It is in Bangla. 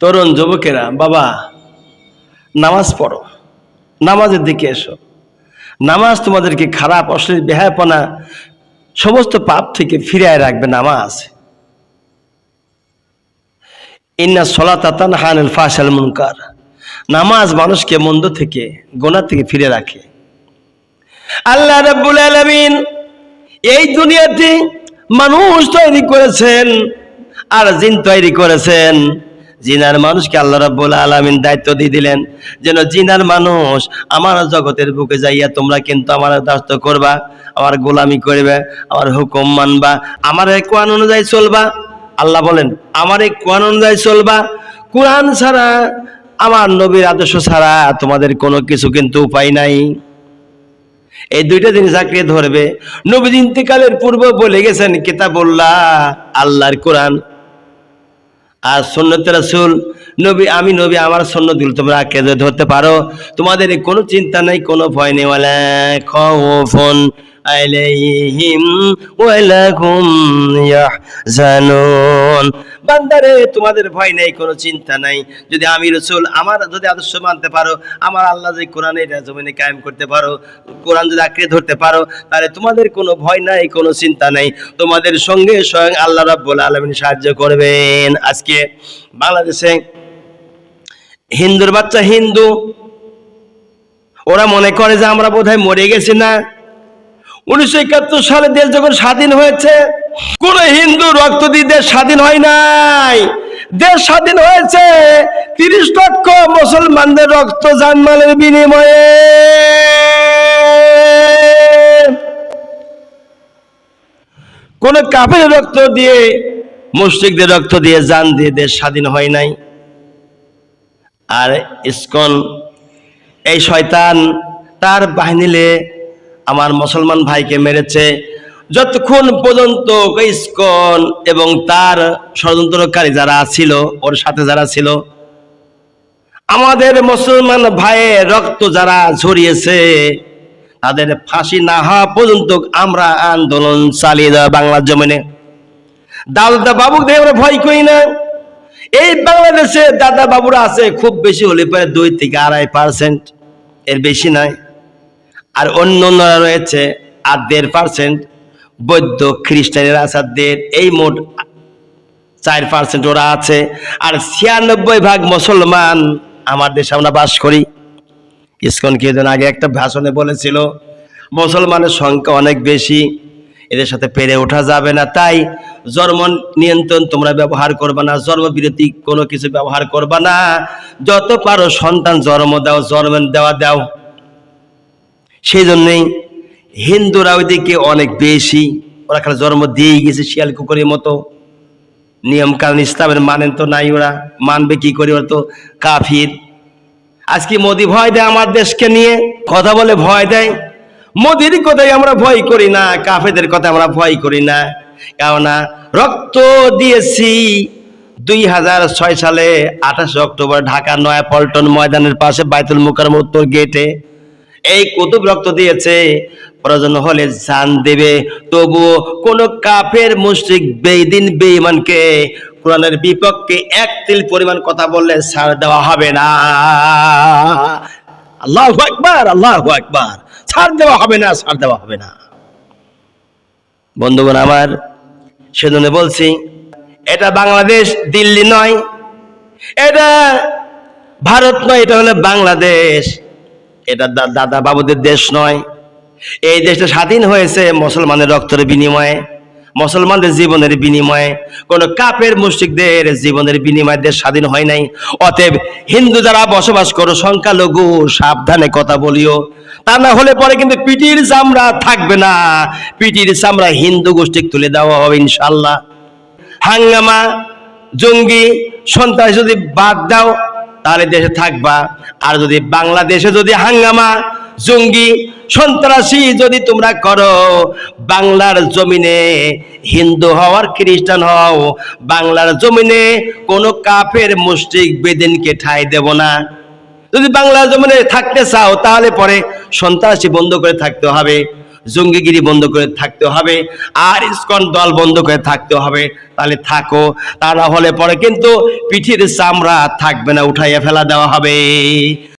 তরুণ যুবকেরা, বাবা, নামাজ পড়ো। নামাজের দিকে এসো। নামাজ তোমাদেরকে খারাপ, অশ্লীল, বেহায়পনা, সমস্ত পাপ থেকে ফিরিয়ে রাখবে নামাজ। ইন্না সলাতাতান হানিল ফাশাল মুনকার। নামাজ মানুষকে মন্দ থেকে গোনা থেকে ফিরে রাখে। আল্লাহ রাব্বুল আলামিন এই দুনিয়াতে মানুষ তৈরি করেছেন, আর জিন তৈরি করেছেন। জিনার মানুষকে আল্লাহ রাব্বুল আলামিন দায়িত্ব দিয়ে দিলেন, যেন জিনার মানুষ আমার জগতের বুকে যাইয়া তোমরা কিন্তু আমার দাস্ত করবা, আমার গোলামি করবে, আমার হুকুম মানবা, আমার এই কোরআন অনুযায়ী চলবা। আল্লাহ বলেন, আমার এই কোরআন অনুযায়ী চলবা। কোরআন ছাড়া, আমার নবীর আদর্শ ছাড়া তোমাদের কোনো কিছু কিন্তু উপায় নাই। এই দুইটা জিনিস আঁকড়ে ধরবে। ইন্তেকালের পূর্ব বলে গেছেন, কিতাবুল্লাহ, আল্লাহর কোরআন। আর সন্ন্যত রাসূল, নবী, আমি নবী, আমার সন্ন্য দিল তোমরা কেঁদে ধরতে পারো? তোমাদের কোনো চিন্তা নেই, কোনো ভয় নেই খাউফুন। আলাইহিম ওয়ালাহুম ইয়াহজানুন। বান্দারে, তোমাদের ভয় নেই, কোনো চিন্তা নাই। যদি আমি রসুল, আমার যদি আদর্শ মানতে পারো, আমার আল্লাহ যে কোরআন এটা জমিনে কায়েম করতে পারো, কোরআন যদি আঁকড়ে ধরতে পারো, তাহলে তোমাদের কোনো ভয় নাই, কোনো চিন্তা নাই। তোমাদের সঙ্গে স্বয়ং আল্লাহ রাব্বুল আলামিন সাহায্য করবেন। আজকে বাংলাদেশে হিন্দুর বাচ্চা হিন্দু, ওরা মনে করে যে আমরা বোধহয় মরে গেছি না? উনিশশো একাত্তর সালে দেশ যখন স্বাধীন হয়েছে, কোন হিন্দু রক্ত দিয়ে দেশ স্বাধীন হয় নাই। দেশ স্বাধীন হয়েছে, তিরিশ লক্ষ মুসলমানদের রক্ত জানমালের বিনিময়ে। কোন কাপের রক্ত দিয়ে মুসলিকদের রক্ত দিয়ে জান দিয়ে দেশ স্বাধীন হয় নাই। আর ইস্কন, এই শয়তান তার বাহিনীলে আমার মুসলমান ভাইকে মেরেছে। যতক্ষণ পর্যন্ত ইসকন এবং তার ষড়যন্ত্রকারী যারা ছিল, ওর সাথে যারা ছিল, আমাদের মুসলমান ভাইয়ের রক্ত যারা ঝরিয়েছে, তাদের ফাঁসি না হওয়া পর্যন্ত আমরা আন্দোলন চালিয়ে দেওয়া বাংলার জমিনে। দাদা বাবুক দেখে আমরা ভয় করি না। এই বাংলাদেশে দাদা বাবুরা আছে, খুব বেশি হলে প্রায় দুই থেকে আড়াই পার্সেন্ট এর বেশি নয়। আর অন্য অন্যরা রয়েছে আর দেড় পার্সেন্ট বৌদ্ধ খ্রিস্টানের আসাদদের। এই মোট চার পার্সেন্ট ওরা আছে। আর ছিয়ানব্বই ভাগ মুসলমান আমার দেশে আমরা বাস করি। ইসকন কিছুদিন আগে একটা ভাষণে বলেছিল, মুসলমানের সংখ্যা অনেক বেশি, এদের সাথে পেরে ওঠা যাবে না। তাই জন্ম নিয়ন্ত্রণ তোমরা ব্যবহার করবে না, জন্মবিরতি কোনো কিছু ব্যবহার করবে না। যত পারো সন্তান জন্ম দাও, জন্ম দেওয়া দাও। সেই জন্যই হিন্দুরা ওইদিকে অনেক বেশি। ওরা খালি জন্ম দিয়েই গেছে শিয়াল কুকুরের মতো। নিয়ম কানুন ইসলামের মানেন তো নাই ওরা। মানবে কি করে ওরা তো কাফির। আজকে মোদি ভয় দেয় আমার দেশকে নিয়ে, কথা বলে ভয় দেয়। মোদির কথাই আমরা ভয় করি না কাফেদের কথা আমরা ভয় করি না। কেননা রক্ত দিয়েছি দুই হাজার ছয় সালে আঠাশে অক্টোবর ঢাকা নয়া পল্টন ময়দানের পাশে বাইতুল মুকার উত্তর গেটে। এই কুতুব রক্ত দিয়েছে। প্রয়োজন হলে জান দেবে। তবুও কোন কাফের মুশরিক বেদিন বেঈমানকে কোরআনের বিপক্ষে এক তিল পরিমাণ কথা বললে ছাড় দেওয়া হবে না। আল্লাহ একবার আল্লাহ একবার ছাড় দেওয়া হবে না, ছাড় দেওয়া হবে না। বন্ধুগণ আমার, সেজন্য বলছি, এটা বাংলাদেশ, দিল্লি নয়। এটা ভারত নয়, এটা হলো বাংলাদেশ। এটা দাদা বাবুদের দেশ নয়। এই দেশটা স্বাধীন হয়েছে মুসলমানের রক্তের বিনিময়ে, মুসলমানদের জীবনের বিনিময়ে। কোন কাপের মুশরিকদের জীবনের বিনিময়ে দেশ স্বাধীন হয় নাই। অতএব হিন্দু যারা বসবাস করো, সংখ্যালঘু, সাবধানে কথা বলিও। তা না হলে পরে কিন্তু পিটির চামড়া থাকবে না। পিটির চামড়া হিন্দু গোষ্ঠী তুলে দেওয়া হবে ইনশাল্লাহ হাঙ্গামা, জঙ্গি, সন্ত্রাস যদি বাদ দাও তাহলে দেশে থাকবা। আর যদি বাংলাদেশে যদি হাঙ্গামা, জঙ্গি, সন্ত্রাসী যদি তোমরা করো, বাংলার জমিনে হিন্দু হওয়ার, খ্রিস্টান হও, বাংলার জমিনে কোনো কাফের মুষ্টিক বেদিনকে ঠাই দেব না। যদি বাংলার জমিনে থাকতে চাও, তাহলে পরে সন্ত্রাসী বন্ধ করে থাকতে হবে। জঙ্গিগিরি বন্ধ করে থাকতে হবে, আর ইস্কন দল বন্ধ করে থাকতে হবে, তাহলে থাকো। তা না হলে পরে কিন্তু পিঠির চামড়া থাকবে না, উঠাইয়া ফেলা দেওয়া হবে।